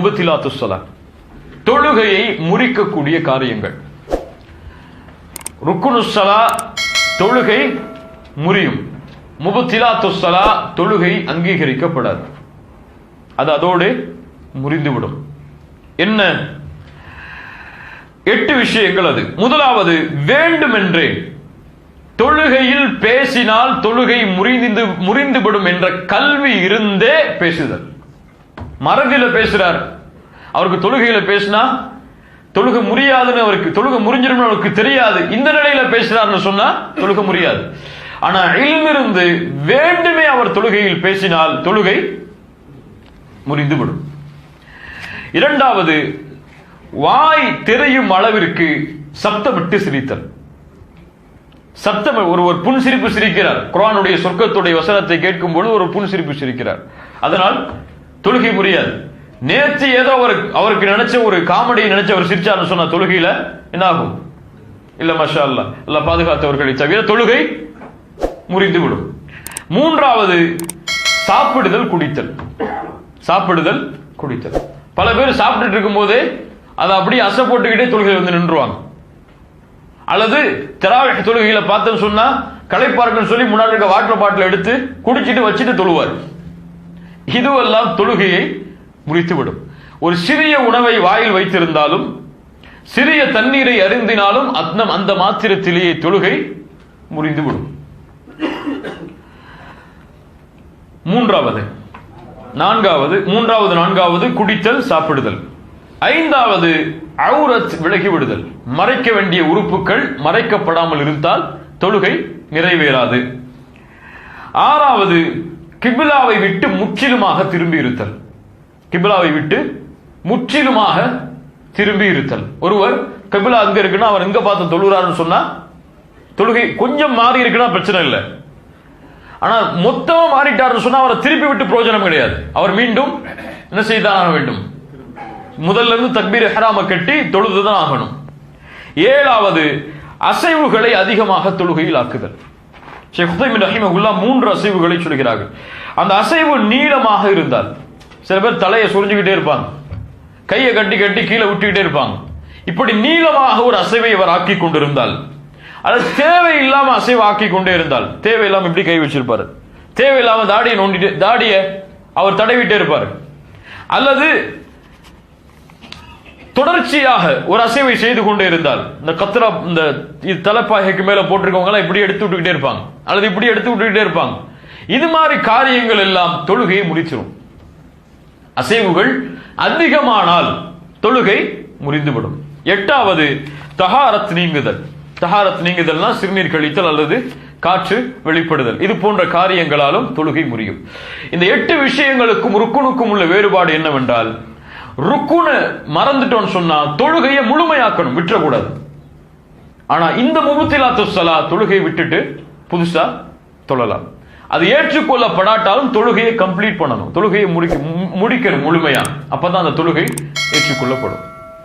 முபத்திலாத்து தொழுகையை முறிக்கக்கூடிய காரியங்கள். ருக்குனுசலா தொழுகை முறியும். முபத்திலாத்து தொழுகை அங்கீகரிக்கப்படாது. அது அதோடு முறிந்துவிடும். என்ன? எட்டு விஷயங்கள் அது. முதலாவது வேண்டுமென்றே. தொழுகையில் பேசினால் தொழுகை முறிந்து முறிந்துவிடும் என்ற கல்வி இருந்தே பேசுதல். மறதியில பேசுறார். அவருக்கு தொழுகையில பேசினா தொழுக முடியாதுன்னு அவருக்கு தொழுக முறிஞ்சிடும் அவருக்கு தெரியாது. இந்த நிலையில பேசுறாருன்னு சொன்னா தொழுக முடியாது ஆனா இல்மிருந்து வேண்டுமே அவர் தொழுகையில் பேசினால் தொழுகை முறிந்துவிடும். இரண்டாவது வாய் தெரியும் அளவிற்கு சப்தமிட்டு சிரித்தல். சப்தம் ஒரு ஒரு புன்சிரிப்பு சிரிக்கிறார். குரானுடைய சொர்க்கத்துடைய வசனத்தை கேட்கும் பொழுது ஒரு புன்சிரிப்பு சிரிக்கிறார். அதனால் தொழுகை புரியாது. நேற்று ஏதோ ஒரு அவருக்கு நினைச்ச ஒரு காமெடியை நினைச்ச அவர் சிரிச்சார்னு சொன்ன தொழுகையில என்ன ஆகும் இல்ல மஷா அல்லா இல்ல பாதுகாத்தவர்களை தவிர தொழுகை முறிந்துவிடும். மூன்றாவது சாப்பிடுதல் குடித்தல். சாப்பிடுதல் குடித்தல். பல பேர் சாப்பிட்டுட்டு இருக்கும் போதே அதை அப்படியே அசை போட்டுக்கிட்டே தொழுகை வந்து நின்றுவாங்க. அல்லது தெராவிக தொழுகையில பார்த்தோம் சொன்னா களைப்பாருக்குன்னு சொல்லி முன்னாடி இருக்க வாட்டர் பாட்டில் எடுத்து குடிச்சிட்டு வச்சுட்டு தொழுவார். இதுவெல்லாம் தொழுகையை முடித்துவிடும். ஒரு சிறிய உணவை வாயில் வைத்திருந்தாலும் சிறிய தண்ணீரை அருந்தினாலும் அத்னம் அந்த மாத்திரத்திலேயே தொழுகை முறிந்துவிடும் மூன்றாவது நான்காவது மூன்றாவது நான்காவது குடித்தல் சாப்பிடுதல். ஐந்தாவது அவுரத் விலகி விடுதல் மறைக்க வேண்டிய உறுப்புகள் மறைக்கப்படாமல் இருந்தால் தொழுகை நிறைவேறாது. ஆறாவது கிபிலாவை விட்டு முற்றிலுமாக திரும்பி இருத்தல். கிபிலாவை விட்டு முற்றிலுமாக திரும்பி இருத்தல். ஒருவர் கபிலா அங்க இருக்குன்னா அவர் எங்க பார்த்து தொழுகிறாருன்னு சொன்னா தொழுகை கொஞ்சம் மாறி இருக்குன்னா பிரச்சனை இல்லை. ஆனா மொத்தமா மாறிட்டாருன்னு சொன்னா அவரை திருப்பி விட்டு பிரயோஜனம் கிடையாது. அவர் மீண்டும் என்ன செய்தான் ஆக வேண்டும்? முதல்ல இருந்து தக்பீர் ஹராம கட்டி தொழுதுதான் ஆகணும். ஏழாவது அசைவுகளை அதிகமாக தொழுகையில் ஆக்குதல். ஷேக் ஹுசைமின் ரஹிமகுல்லா மூன்று அசைவுகளை சொல்கிறார்கள். அந்த அசைவு நீளமாக இருந்தால் சில பேர் தலையை சுரிஞ்சுக்கிட்டே இருப்பாங்க. கையை கட்டி கட்டி கீழே விட்டுக்கிட்டே இருப்பாங்க. இப்படி நீளமாக ஒரு அசைவை இவர் ஆக்கி கொண்டிருந்தால் அல்லது தேவையில்லாம அசைவு ஆக்கி கொண்டே இருந்தால் தேவையில்லாம இப்படி கை வச்சிருப்பாரு. தேவையில்லாம தாடியை நோண்டிட்டு தாடியை அவர் தடவிட்டே இருப்பார். அல்லது தொடர்ச்சியாக ஒரு அசைவை செய்து கொண்டே இருந்தால் இந்த கத்திரா இந்த தலைப்பாகைக்கு மேல போட்டிருக்கவங்க எல்லாம் இப்படி எடுத்து விட்டுக்கிட்டே இருப்பாங்க. அல்லது இப்படி எடுத்து விட்டுக்கிட்டே இருப்பாங்க. இது மாதிரி காரியங்கள் எல்லாம் தொழுகையை முடிச்சிடும் அசைவுகள் அதிகமானால் தொழுகை முறிந்துவிடும். எட்டாவது தகாரத் நீங்குதல். தகாரத் நீங்குதல்னா சிறுநீர் கழித்தல் அல்லது காற்று வெளிப்படுதல். இது போன்ற காரியங்களாலும் தொழுகை முறியும். இந்த எட்டு விஷயங்களுக்கும் ருக்குனுக்கும் உள்ள வேறுபாடு என்னவென்றால் ருக்குனு மறந்துட்டோம்னு சொன்னா தொழுகையை முழுமையாக்கணும் விட்டுறக்கூடாது. ஆனா இந்த முபத்திலாத்து சலா தொழுகையை விட்டுட்டு புதுசா தொழலாம். அது ஏற்றுக்கொள்ளப்படாட்டாலும் தொழுகையை கம்ப்ளீட் பண்ணணும். தொழுகையை முடிக்க முடிக்கணும் முழுமையா. அப்பதான் அந்த தொழுகை ஏற்றுக்கொள்ளப்படும்.